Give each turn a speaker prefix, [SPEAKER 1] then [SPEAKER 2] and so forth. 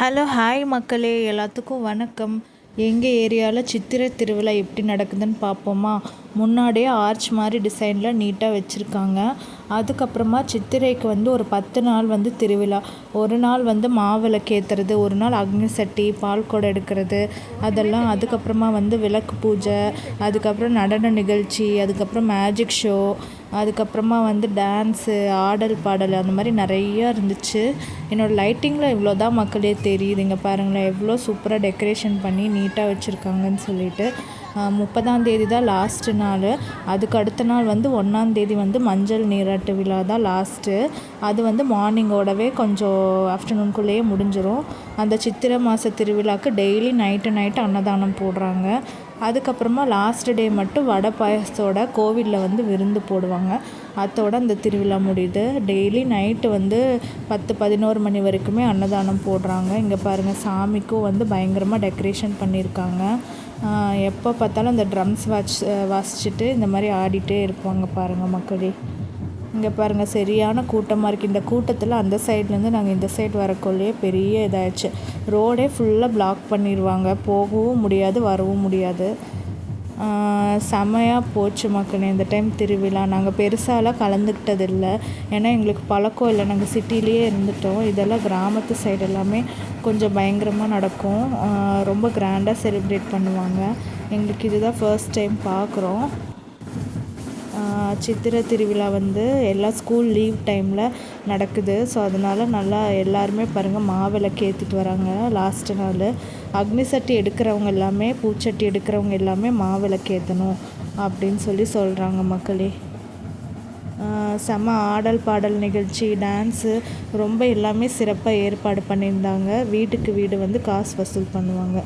[SPEAKER 1] Hello hi மக்களே. எல்லாத்துக்கும் வணக்கம். எங்கள் ஏரியாவில் சித்திரை திருவிழா எப்படி நடக்குதுன்னு பார்ப்போமா முன்னாடியே ஆர்ச் மாதிரி டிசைனில் நீட்டாக வச்சுருக்காங்க. அதுக்கப்புறமா சித்திரைக்கு வந்து ஒரு பத்து நாள் வந்து திருவிழா. ஒரு நாள் வந்து மாவிளக்கு ஏற்றுறது ஒரு நாள் அக்னி சட்டி பால் குடம் எடுக்கிறது அதெல்லாம். அதுக்கப்புறமா வந்து விளக்கு பூஜை அதுக்கப்புறம் நடன நிகழ்ச்சி அதுக்கப்புறம் மேஜிக் ஷோ அதுக்கப்புறமா வந்து டான்ஸு ஆடல் பாடல் அந்த மாதிரி நிறையா இருந்துச்சு. என்னோடய லைட்டிங்கில் இவ்வளோ தான் மக்களே தெரியுதுங்க பாருங்களேன். எவ்வளோ சூப்பராக டெக்கரேஷன் பண்ணி நீட்டாக வச்சுருக்காங்கன்னு சொல்லிட்டு. முப்பதாம் தேதி தான் லாஸ்ட்டு நாள். அதுக்கு அடுத்த நாள் வந்து ஒன்றாந்தேதி வந்து மஞ்சள் நீராட்டு விழா தான் லாஸ்ட்டு அது வந்து மார்னிங்கோடவே கொஞ்சம் ஆஃப்டர்நூன்குள்ளேயே முடிஞ்சிடும் அந்த சித்திரை மாத திருவிழாவுக்கு டெய்லி நைட்டு நைட்டு அன்னதானம் போடுறாங்க. அதுக்கப்புறமா லாஸ்ட் டே மட்டும் வடை பாயசத்தோட கோவிலில் வந்து விருந்து போடுவாங்க. அத்தோட அந்த திருவிழா முடியுது. டெய்லி நைட்டு வந்து பத்து பதினோரு மணி வரைக்குமே அன்னதானம் போடுறாங்க. இங்கே பாருங்கள் சாமிக்கும் வந்து பயங்கரமாக டெக்கரேஷன் பண்ணியிருக்காங்க. எப்போ பார்த்தாலும் அந்த ட்ரம்ஸ் வாட்ச் வாசிச்சுட்டு இந்த மாதிரி ஆடிட்டே இருப்பாங்க பாருங்கள் மக்களே. இங்கே பாருங்கள் சரியான கூட்டமாக இருக்குது இந்த கூட்டத்தில் அந்த சைட்லேருந்து நாங்கள் இந்த சைடு வரக்குள்ளேயே பெரிய இதாகிடுச்சு ரோடே ஃபுல்லாக பிளாக் பண்ணிடுவாங்க போகவும் முடியாது வரவும் முடியாது. செமையாக போச்சு மக்களே இந்த டைம் திருவிழா. நாங்கள் பெருசாலாம் கலந்துக்கிட்டது இல்லை ஏன்னா எங்களுக்கு பழக்கம் இல்லை. நாங்கள் சிட்டிலேயே இருந்துட்டோம். இதெல்லாம் கிராமத்து சைடு எல்லாமே கொஞ்சம் பயங்கரமாக நடக்கும். ரொம்ப கிராண்டாக செலிப்ரேட் பண்ணுவாங்க. எங்களுக்கு இதுதான் ஃபர்ஸ்ட் டைம் பார்க்குறோம் சித்திரை திருவிழா வந்து எல்லா ஸ்கூல் லீவ் டைமில் நடக்குது. ஸோ அதனால் நல்லா எல்லாருமே பாருங்கள் மாவிளக்கு ஏற்றிட்டு வராங்க. லாஸ்ட்டு நாள். அக்னி சட்டி எடுக்கிறவங்க எல்லாமே பூச்சட்டி எடுக்கிறவங்க எல்லாமே மாவிளக்கு ஏற்றணும் அப்படின்னு சொல்லி சொல்கிறாங்க மக்களே. செம ஆடல் பாடல் நிகழ்ச்சி டான்ஸு ரொம்ப எல்லாமே சிறப்பாக ஏற்பாடு பண்ணியிருந்தாங்க. வீட்டுக்கு வீடு வந்து காசு வசூல் பண்ணுவாங்க.